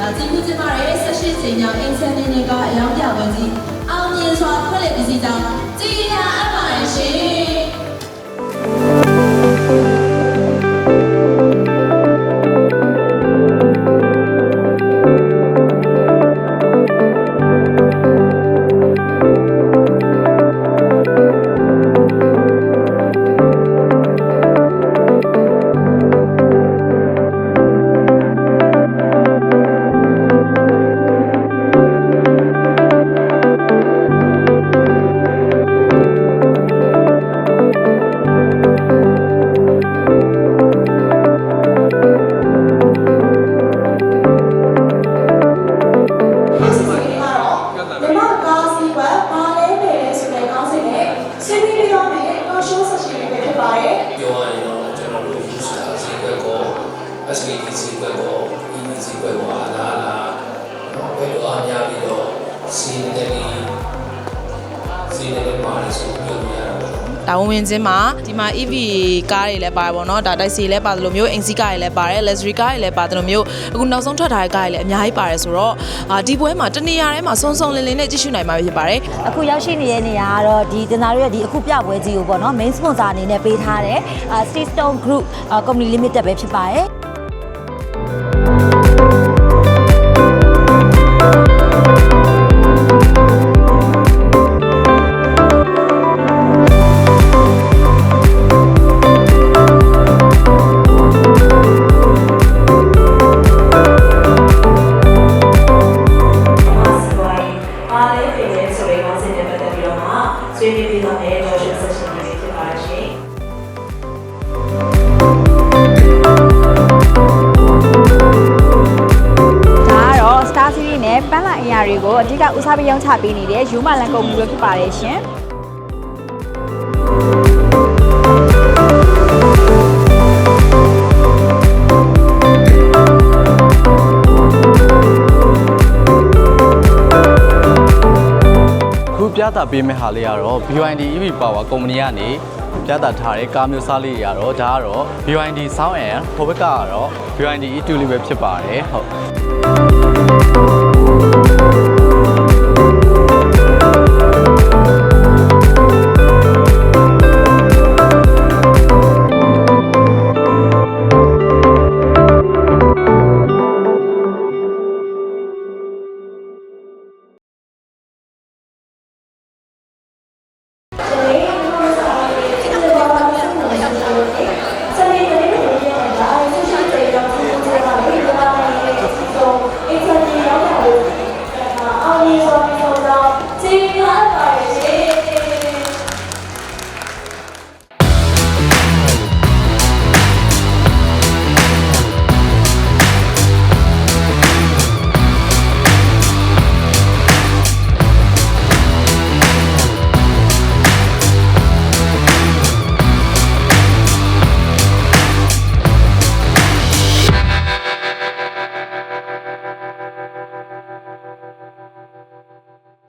ဒါကြည့်ခုကျမရဲ့ဆက်ရှိချိန်မြောက်အင်ဆန်နေကအယောင်ပြပွဲကြီးအောင်မြင်စွာဖွင့်လှစ်ပစ္စည်းကြောင့်ကြည်ညာ SKT ဈေးကွက်ကို EV ဈေးကွက်ကိုအားလာလာတော့ဘယ်လိုအားများပြီးတော့စီးတယ်လေးစီးတယ်ပါလို့ဆိုပြောရတာပေါ့တာဝန်ဝင်ခြင်းမှာဒီမှာ EV ကားတွေလည်းပါတယ်ပေါ့နော်ဒါတိုက်စီလည်းပါတယ်လို့မျိုးအင်စီကားတွေလည်းပါတယ် luxury ကားတွေလည်းပါတယ်လို့မျိုးအခုနောက်ဆုံးထွက်ထားတဲ့ကားတွေလည်းအများကြီးပါတယ်ဆိုတော့အာဒီပွဲမှာတနေရာထဲမှာစုံစုံလင်လင်နဲ့ကြည့်ရှုနိုင်မှာဖြစ်ပါတယ်အခုရောက်ရှိနေတဲ့နေရာကတော့ဒီတင်သားတို့ရဲ့ဒီအခုပြပွဲကြီးကိုပေါ့နော် main sponsor အနေနဲ့ပေးထားတဲ့အာ Steel Stone Group အာ company limited ပဲဖြစ်ပါတယ် ဆွေးနွေးပြီးတော့လည်း Joshua session လေးဖြစ်ပါရှင်ဒါကတော့ Star Series နဲ့ပန်းလာအရာတွေကိုအဓိကဦးစားပေးရောင်းချပေးနေတဲ့ယူမာလန်ကုမ္ပဏီတို့ဖြစ်ပါတယ်ရှင်။ ပြသပေးမယ့်ဟာလေးကတော့ BYD EV Power ကုမ္ပဏီကနေပြသထားတဲ့ကားမျိုးစားလေးတွေကတော့ဒါကတော့ BYD Sound and ဟိုဘက်ကတော့ BYD E2 လေးပဲဖြစ်ပါတယ်ဟုတ်